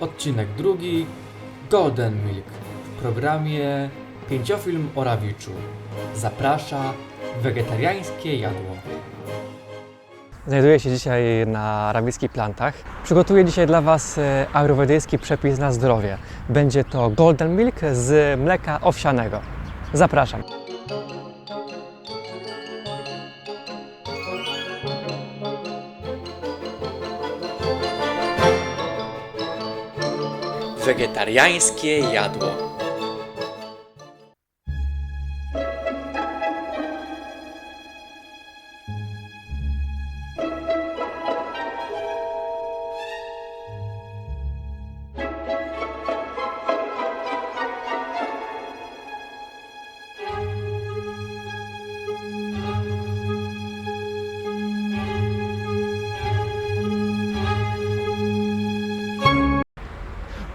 Odcinek drugi Golden Milk w programie Pięciofilm o Rawiczu. Zaprasza wegetariańskie jadło. Znajduję się dzisiaj na rawickich plantach. Przygotuję dzisiaj dla Was e, ayurwedyjski przepis na zdrowie. Będzie to golden milk z mleka owsianego. Zapraszam. Wegetariańskie jadło.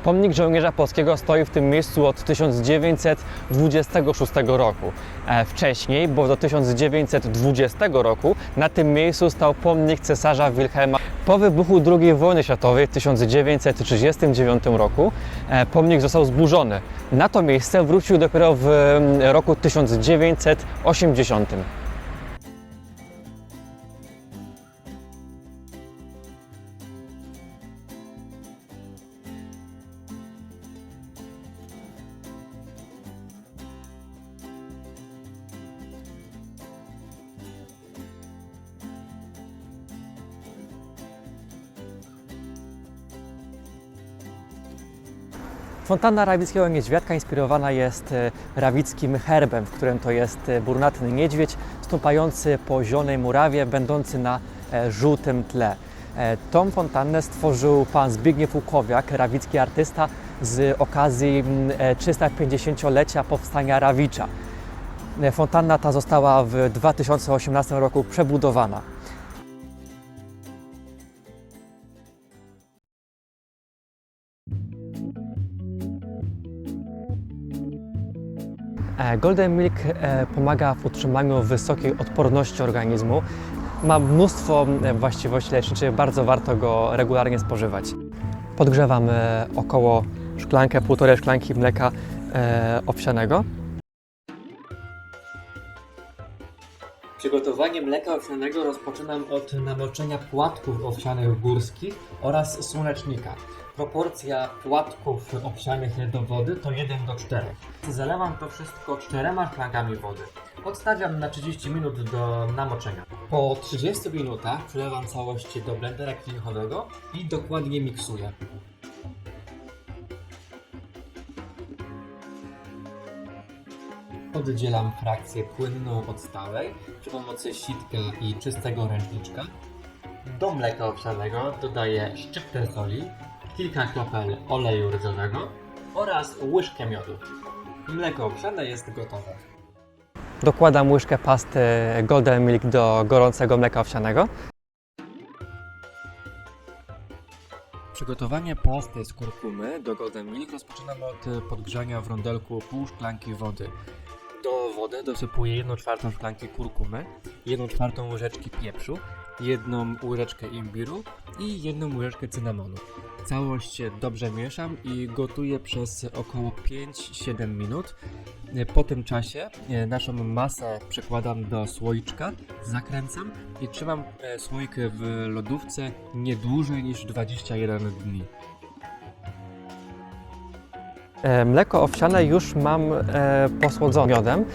Pomnik żołnierza polskiego stoi w tym miejscu od 1926 roku. E, Wcześniej, bo do 1920 roku, na tym miejscu stał pomnik cesarza Wilhelma. Po wybuchu II wojny światowej w 1939 roku e, pomnik został zburzony. Na to miejsce wrócił dopiero w mm, roku 1980. Fontanna rawickiego niedźwiadka inspirowana jest e, rawickim herbem, w którym to jest e, brunatny niedźwiedź stąpający po zielonej murawie, będący na e, żółtym tle. Tą fontannę stworzył pan Zbigniew Łukowiak, rawicki artysta z okazji mm, e, 350-lecia powstania Rawicza. Fontanna ta została w 2018 roku przebudowana. Golden Milk e, pomaga w utrzymaniu wysokiej odporności organizmu. Ma mnóstwo e, właściwości leczniczych, bardzo warto go regularnie spożywać. Podgrzewam e, około szklankę, półtorej szklanki mleka e, owsianego. Przygotowanie mleka owsianego rozpoczynam od namoczenia płatków owsianych górskich oraz słonecznika. Proporcja płatków owsianych do wody to 1 do 4. Zalewam to wszystko czterema szklankami wody. Odstawiam na 30 minut do namoczenia. Po 30 minutach przelewam całość do blendera klinchowego i dokładnie miksuję. Oddzielam frakcję płynną od stałej przy pomocy sitka i czystego ręczniczka. Do mleka owsianego dodaję szczyptę soli, kilka kropel oleju rydzowego oraz łyżkę miodu. Mleko owsiane jest gotowe. Dokładam łyżkę pasty Golden Milk do gorącego mleka owsianego. Przygotowanie pasty z kurkumy do Golden Milk rozpoczynam od podgrzania w rondelku pół szklanki wody. Do wody dosypuję 1 czwartą szklanki kurkumy, 1 czwartą łyżeczki pieprzu, jedną łyżeczkę imbiru i jedną łyżeczkę cynamonu. Całość dobrze mieszam i gotuję przez około 5-7 minut. Po tym czasie e, naszą masę przekładam do słoiczka, zakręcam i trzymam e, słoik w lodówce nie dłużej niż 21 dni. E, Mleko owsiane już mam posłodzone miodem.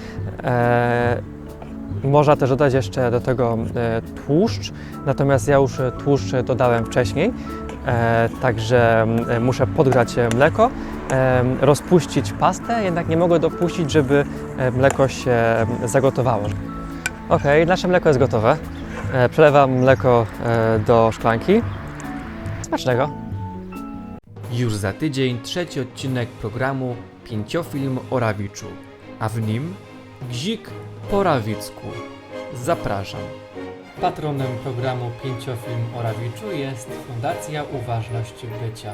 Można też dodać jeszcze do tego e, tłuszcz, natomiast ja już tłuszcz dodałem wcześniej, e, także e, muszę podgrzać e, mleko, rozpuścić pastę, jednak nie mogę dopuścić, żeby mleko się zagotowało. Ok, nasze mleko jest gotowe. Przelewam mleko do szklanki. Smacznego. Już za tydzień trzeci odcinek programu Pięciofilm o Rawiczu, a w nim Gzik po Rawicku. Zapraszam. Patronem programu Pięciofilm o Rawiczu jest Fundacja Uważność Bycia.